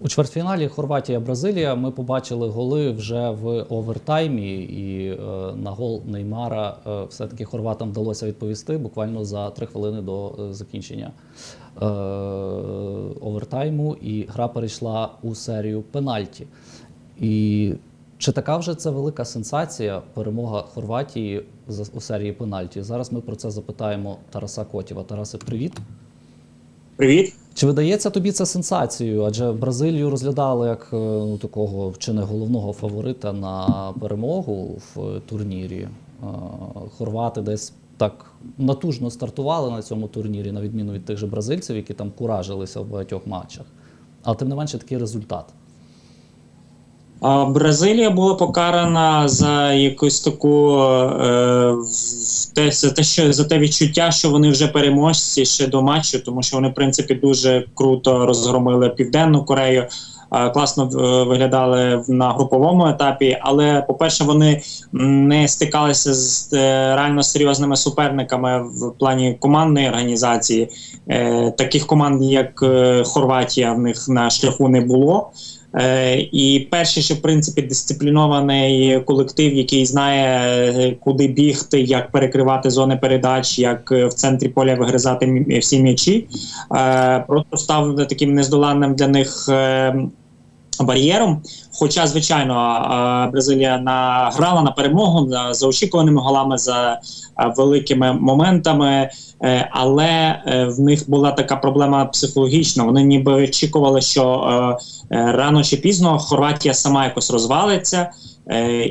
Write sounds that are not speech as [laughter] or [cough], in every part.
У чвертьфіналі Хорватія-Бразилія ми побачили голи вже в овертаймі, і е, на гол Неймара е, все-таки хорватам вдалося відповісти буквально за три хвилини до е, закінчення е, овертайму, і гра перейшла у серію пенальті. І чи така вже це велика сенсація перемога Хорватії у серії пенальті? Зараз ми про це запитаємо Тараса Котєва. Тарасе, привіт. Привіт. Чи видається тобі це сенсацією? Адже Бразилію розглядали як е, ну, такого чи не головного фаворита на перемогу в турнірі. Е, Хорвати десь так натужно стартували на цьому турнірі, на відміну від тих же бразильців, які там куражилися в багатьох матчах. Але тим не менше такий результат. Бразилія була покарана за якусь таку е, те, за те, що за те відчуття, що вони вже переможці ще до матчу, тому що вони, в принципі, дуже круто розгромили Південну Корею. е, Класно е, виглядали на груповому етапі, але по-перше, вони не стикалися з е, реально серйозними суперниками в плані командної організації. Таких команд, як Хорватія, в них на шляху не було. Е, і перший, що в принципі дисциплінований колектив, який знає, е, куди бігти, як перекривати зони передач, як е, в центрі поля вигризати всі м'ячі, просто став таким нездоланним для них. Бар'єром, хоча, звичайно, Бразилія награла на перемогу за очікуваними голами, за е, великими моментами, е, але е, в них була така проблема психологічна. Вони ніби очікували, що рано чи пізно Хорватія сама якось розвалиться.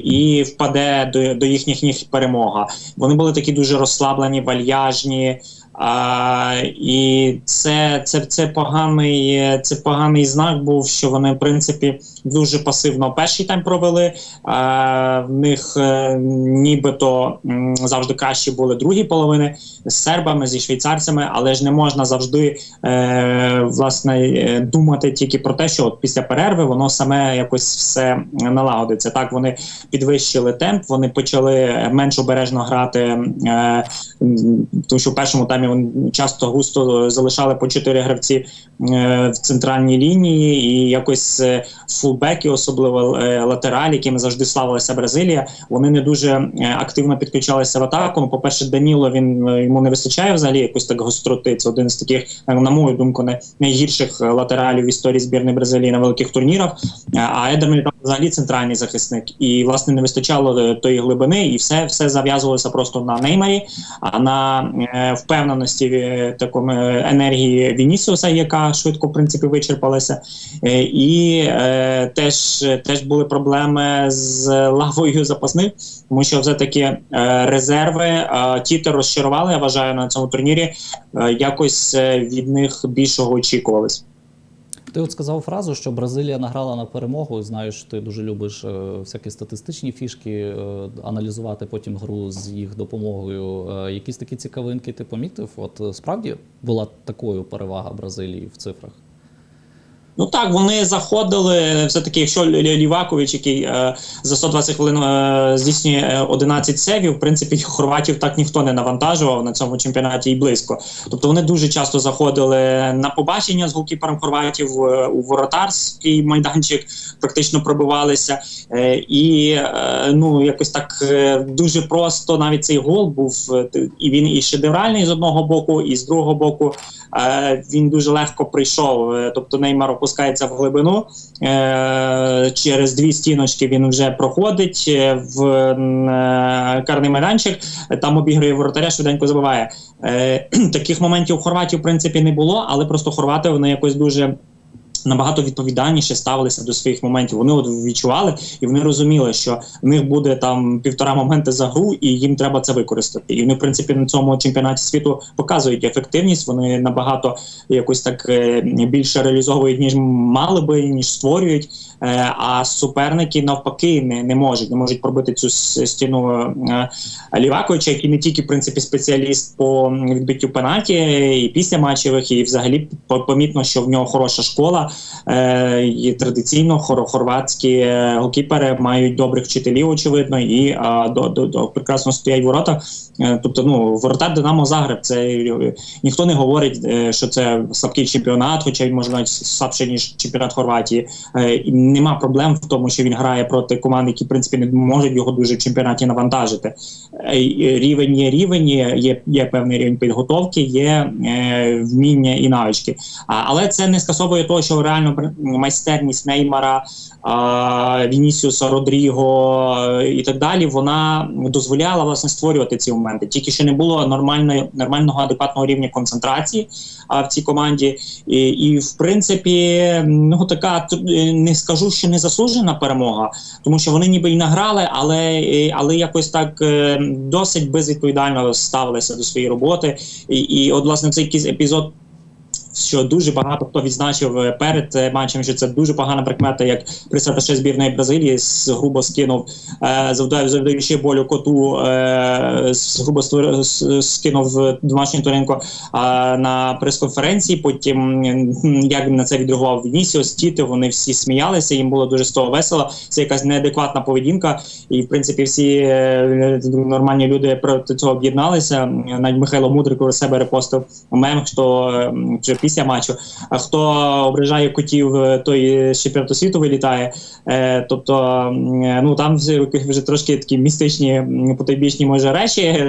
І впаде до, до їхніх ніг перемога. Вони були такі дуже розслаблені, вальяжні. А, і це, це, це поганий це поганий знак був, що вони в принципі дуже пасивно перший тайм провели. А, в них е, нібито завжди кращі були другі половини з сербами, зі швейцарцями, але ж не можна завжди е, власне е, думати тільки про те, що от після перерви воно саме якось все налагодиться. Так вони підвищили темп, вони почали менш обережно грати. Е, тому що в першому таймі вони часто густо залишали по чотири гравці е, в центральній лінії, і якось е, фулбеки, особливо е, латералі, якими завжди славилася Бразилія, вони не дуже е, активно підключалися в атаку. Ну, по-перше, Даніло він е, йому не вистачає взагалі якось так гостроти. Це один з таких, е, на мою думку, найгірших е, латералів в історії збірної Бразилії на великих турнірах. Е, А Едер Мілітао взагалі центральний захисник, і власне не вистачало е, тої глибини, і все, все зав'язувалося просто на Неймарі, а на е, впевненості е, такому е, енергії Вінісіуса, яка швидко в принципі вичерпалася. Е, і е, теж, теж були проблеми з лавою запасних, тому що все таки е, резерви е, тіти розчарували. Я вважаю на цьому турнірі. Е, якось е, від них більшого очікувалось. Ти от сказав фразу, що Бразилія награла на перемогу. Знаю, що ти дуже любиш е, всякі статистичні фішки, е, аналізувати потім гру з їх допомогою. Е, якісь такі цікавинки ти помітив? От справді була такою перевага Бразилії в цифрах. Ну так, вони заходили все таки, якщо Лі- Лівакович, який е, за 120 хвилин е, здійснює е, 11 сейвів, в принципі, хорватів так ніхто не навантажував на цьому чемпіонаті і близько. Тобто вони дуже часто заходили на побачення з голкіпером хорватів е, у воротарський майданчик, практично пробивалися. Е, і е, ну якось так е, дуже просто навіть цей гол був е, і він і шедевральний з одного боку, і з другого боку е, він дуже легко прийшов. Е, Тобто Неймар опускається в глибину. Е, через дві стіночки він вже проходить е, в е, карний майданчик. Там обігрує воротаря, швиденько забиває. [clears throat] Таких моментів у Хорватії в принципі не було, але просто хорвати вони якось дуже. Набагато відповідальніше ставилися до своїх моментів. Вони от відчували і вони розуміли, що в них буде там півтора моменти за гру, і їм треба це використати. І вони, в принципі, на цьому чемпіонаті світу показують ефективність. Вони набагато якось так е, більше реалізовують, ніж мали би, ніж створюють. Е, а суперники навпаки не, не можуть, не можуть пробити цю стіну е, Ліваковича, який не тільки в принципі спеціаліст по відбиттю пенаті і після матчевих, і взагалі помітно, що в нього хороша школа. Е, і традиційно хор- хорватські голкіпери мають добрих вчителів, очевидно, і до, до, до прекрасно стоять в воротах. Е, Тобто, ну воротар Динамо Загреб. Це ніхто не говорить, що це слабкий чемпіонат, хоча він може навіть слабший ніж чемпіонат Хорватії. Е, нема проблем в тому, що він грає проти команд, які в принципі не можуть його дуже в чемпіонаті навантажити. Е, Рівень є рівень, є, є, певний рівень підготовки, є е, вміння і навички. А, але це не скасовує того, що реально майстерність Неймара, а, Вінісіуса, Родріго е, і так далі, вона дозволяла власне створювати ці моменти. Тільки ще не було нормальної, нормального адекватного рівня концентрації а, в цій команді. І, і в принципі, ну така е, не скажу, що не заслужена перемога, тому що вони ніби й награли, але, е, але якось так е, досить безвідповідально ставилися до своєї роботи. І, і от власне цей епізод. Що дуже багато хто відзначив е, перед е, матчем, що це дуже погана прикмета, як пресаташе збірної Бразилії з грубо скинув, е, завдаючи болю коту, з- грубо скинув домашню тваринку на прес-конференції. Потім як на це відреагував Вінісіус, Тіти, вони всі сміялися, їм було дуже з того весело. Це якась неадекватна поведінка, і в принципі всі нормальні люди проти цього об'єдналися. Навіть Михайло Мудрик у себе репостив мем, що вже після матчу. А хто ображає котів, е, той з чемпіонату світу вилітає. Е, тобто, е, ну там вже, трошки такі містичні потойбічні може речі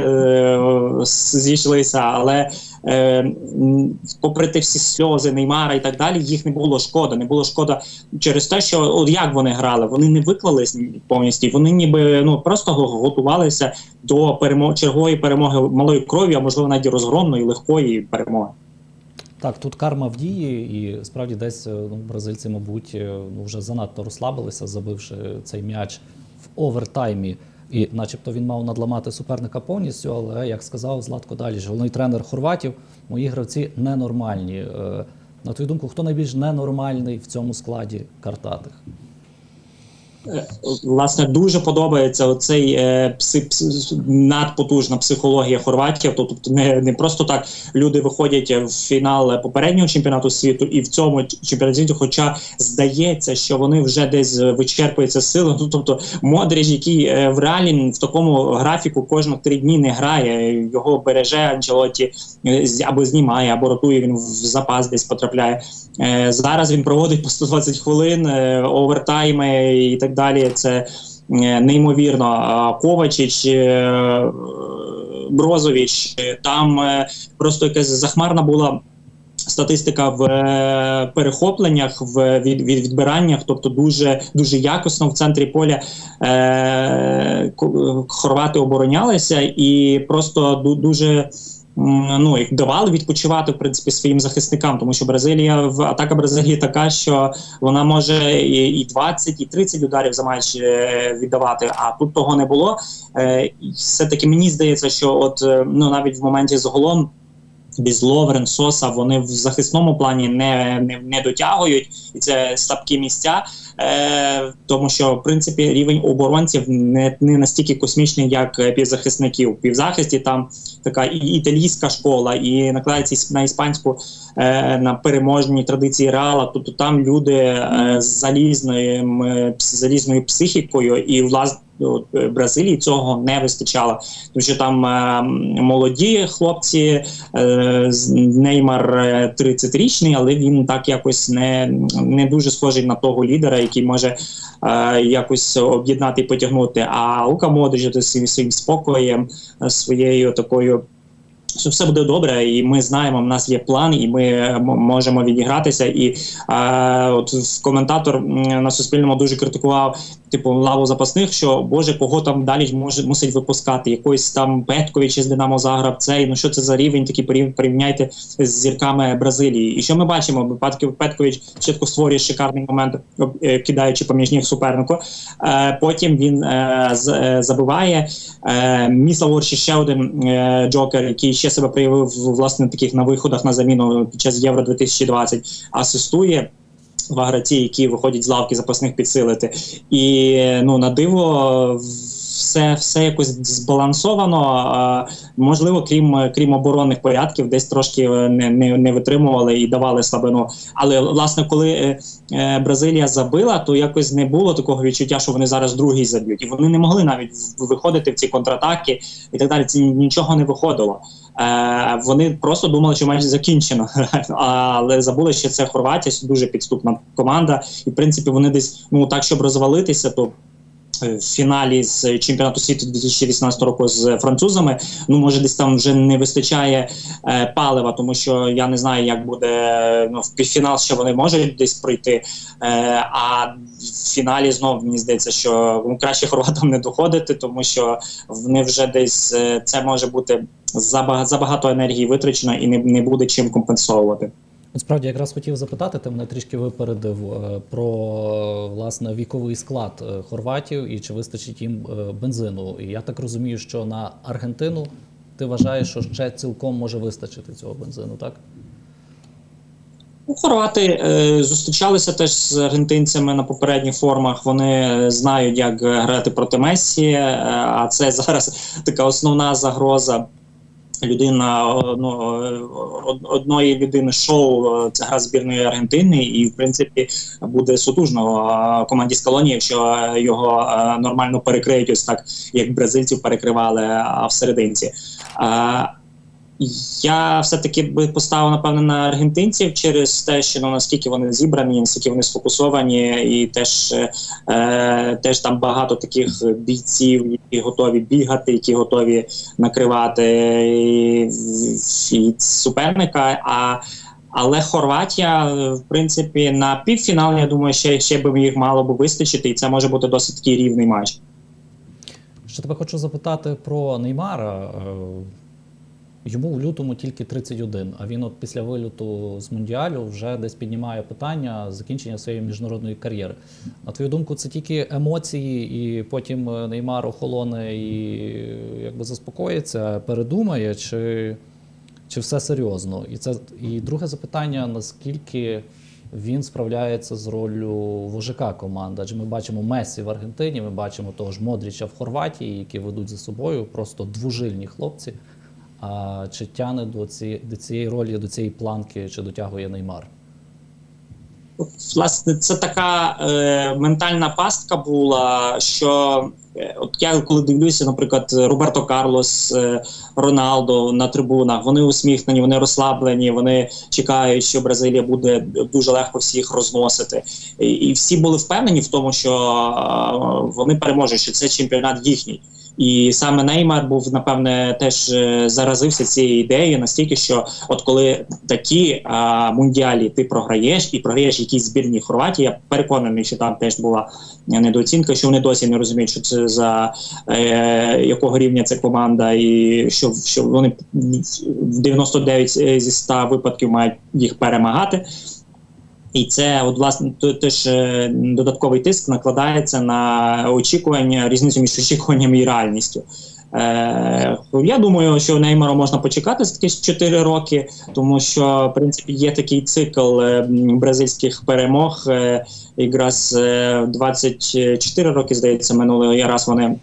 зійшлися, але. Попри ті всі сльози Неймара і так далі, їх не було шкода. Не було шкода через те, що от як вони грали, вони не виклались повністю. Вони ніби ну просто готувалися до перемоги чергової перемоги малої крові, а можливо навіть розгромної легкої перемоги. Так, тут карма в дії, і справді десь е, ну, бразильці, мабуть, е, ну, вже занадто розслабилися, забивши цей м'яч в овертаймі. І, начебто, він мав надламати суперника повністю, але як сказав Златко Даліч, головний тренер хорватів, мої гравці ненормальні. Е, На твою думку, хто найбільш ненормальний в цьому складі картатих? Власне, дуже подобається оцей е, пси, пс, надпотужна психологія хорватів. Тобто не, не просто так люди виходять в фінал попереднього чемпіонату світу і в цьому чемпіонаті світу, хоча здається, що вони вже десь вичерпуються сили. Ну тобто Модріч, який е, в реалі в такому графіку кожні три дні не грає, його береже Анчелоті е, або знімає, або ротує він в запас десь потрапляє. Е, Зараз він проводить по 120 хвилин, е, овертайми і так далі. Це е, неймовірно. Ковачич, е, Брозович, там е, просто якась захмарна була. Статистика в перехопленнях, в від, від відбираннях, тобто дуже дуже якісно в центрі поля е, хорвати оборонялися і просто дуже ну як давали відпочивати в принципі своїм захисникам, тому що Бразилія в атака Бразилії така, що вона може і, і 20, і 30 ударів за матч е, віддавати. А тут того не було. Е, і все-таки мені здається, що от е, ну навіть в моменті з голом. Без Ловрен, Соса, вони в захисному плані не, не, не дотягують, і це слабкі місця, е, тому що в принципі рівень оборонців не, не настільки космічний, як е, півзахисників. Півзахисті там така і італійська школа, і накладається на іспанську е, на переможні традиції реала. Тобто там люди е, з залізною, е, залізною психікою, і власне Бразилії цього не вистачало, тому що там е, молоді хлопці, е, Неймар е, 30-річний, але він так якось не, не дуже схожий на того лідера, який може е, якось об'єднати і потягнути. А Лука Модрич зі своїм, спокоєм, е, своєю такою. Що все буде добре, і ми знаємо, в нас є план, і ми е, можемо відігратися. І е, от коментатор на Суспільному дуже критикував типу лаву запасних, що Боже, кого там далі може мусить випускати? Якийсь там Петкович із Динамо Загреб, цей ну що це за рівень? Такий порів- порівняйте з зірками Бразилії. І що ми бачимо? Випадки Петкович спочатку створює шикарний момент, е, кидаючи поміж ніг супернику. Е, потім він е, з- е, забиває. Е, Міслав Орші ще один е, джокер, який ще себе проявив власне таких на виходах на заміну під час Євро 2020, асистує. В гравці, які виходять з лавки запасних підсилити. І ну на диво. Все, все якось збалансовано. Можливо, крім крім оборонних порядків, десь трошки не, не, не витримували і давали слабину. Але власне, коли е, е, Бразилія забила, то якось не було такого відчуття, що вони зараз другий заб'ють, і вони не могли навіть виходити в ці контратаки і так далі. Це нічого не виходило. Е, вони просто думали, що матч закінчено, [laughs] але забули, що це Хорватія дуже підступна команда, і в принципі вони десь ну так, щоб розвалитися, то. В фіналі з чемпіонату світу 2018 року з французами, ну може десь там вже не вистачає е, палива, тому що я не знаю, як буде ну, в півфінал, що вони можуть десь пройти. Е, а в фіналі знову мені здається, що ну, краще хорватам не доходити, тому що вони вже десь е, це може бути забагато, забагато енергії витрачено і не, не буде чим компенсовувати. Насправді, якраз хотів запитати, ти мене трішки випередив е, про власне віковий склад е, хорватів і чи вистачить їм е, бензину. І я так розумію, що на Аргентину ти вважаєш, що ще цілком може вистачити цього бензину, так? Ну, Хорвати зустрічалися теж з аргентинцями на попередніх формах. Вони знають, як грати проти Месі, а це зараз [laughs] така основна загроза. Людина ну, одної людини шоу це гра збірної Аргентини, і в принципі буде сутужно команді Скалоні, якщо його нормально перекриють, ось так як бразильців перекривали в серединці. Я все-таки би поставив, напевно, на аргентинців через те, що ну, наскільки вони зібрані, наскільки вони сфокусовані, і теж е, теж там багато таких бійців, які готові бігати, які готові накривати і, і суперника. А але Хорватія, в принципі, на півфінал, я думаю, ще ще би їх мало би вистачити, і це може бути досить такий рівний матч. Ще тебе хочу запитати про Неймара. Йому в лютому тільки 31, а він от після виліту з Мундіалю вже десь піднімає питання закінчення своєї міжнародної кар'єри. На твою думку, це тільки емоції, і потім Неймар охолоне і якби заспокоїться, передумає, чи чи все серйозно? І це і друге запитання: наскільки він справляється з ролью вожака команди? Адже ми бачимо Месі в Аргентині, ми бачимо того ж Модріча в Хорватії, які ведуть за собою просто двужильні хлопці. А чи тяне до цієї, до цієї ролі, до цієї планки, чи дотягує Неймар? Власне, це така е, ментальна пастка була, що е, от я коли дивлюся, наприклад, Роберто Карлос, е, Роналдо на трибунах, вони усміхнені, вони розслаблені, вони чекають, що Бразилія буде дуже легко всіх розносити. І, і всі були впевнені в тому, що е, вони переможуть, що це чемпіонат їхній. І саме Неймар був напевне теж е, заразився цією ідеєю настільки, що от коли такі а, мундіалі ти програєш і програєш якісь збірні Хорватії, я переконаний, що там теж була недооцінка, що вони досі не розуміють, що це за е, якого рівня це команда, і що що вони в 99 зі 100 випадків мають їх перемагати. І це от власне теж е, додатковий тиск накладається на очікування різницю між очікуванням і реальністю. Е, Я думаю, що Неймару можна почекати з такі 4 роки, тому що в принципі є такий цикл е, бразильських перемог. Е, якраз е, 24 роки здається, минулий раз вони.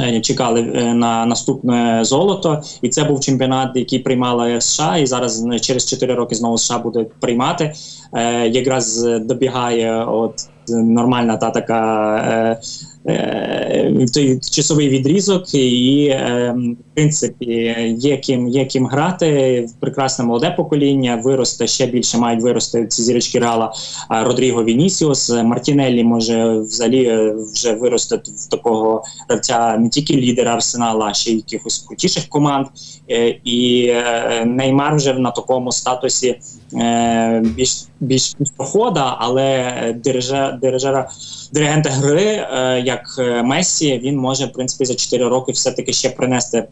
Е, чекали е, на наступне золото, і це був чемпіонат, який приймала США, і зараз через 4 роки знову США буде приймати. Е, Якраз добігає от нормальна та така е, е, той часовий відрізок, і е, в принципі є ким є ким грати. Прекрасне молоде покоління виросте ще більше мають вирости ці зірочки Рала Родріго Вінісіус. Мартінеллі може взагалі вже вирости в такого гравця не тільки лідера арсенала, а ще й якихось крутіших команд. Е, і е, Неймар вже на такому статусі е, більш більш прохода, але дирижера, диригента гри, е, як Месі, він може в принципі за 4 роки все-таки ще принести.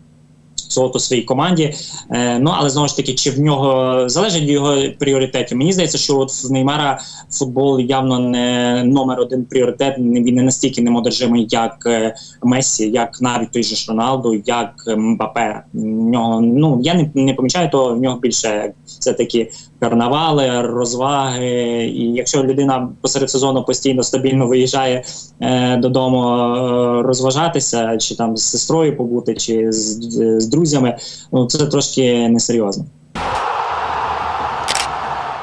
Золото своїй команді, е, ну але знову ж таки, чи в нього залежить від його пріоритетів? Мені здається, що от в Неймара футбол явно не номер один пріоритет. Він не настільки немодержимий, як е, Месі, як навіть той же Роналду, як Мбапе. В нього ну я не не помічаю того, в нього більше все таки карнавали, розваги. І якщо людина посеред сезону постійно стабільно виїжджає е, додому е, розважатися, чи там з сестрою побути, чи з, з друзями, ну це трошки несерйозно.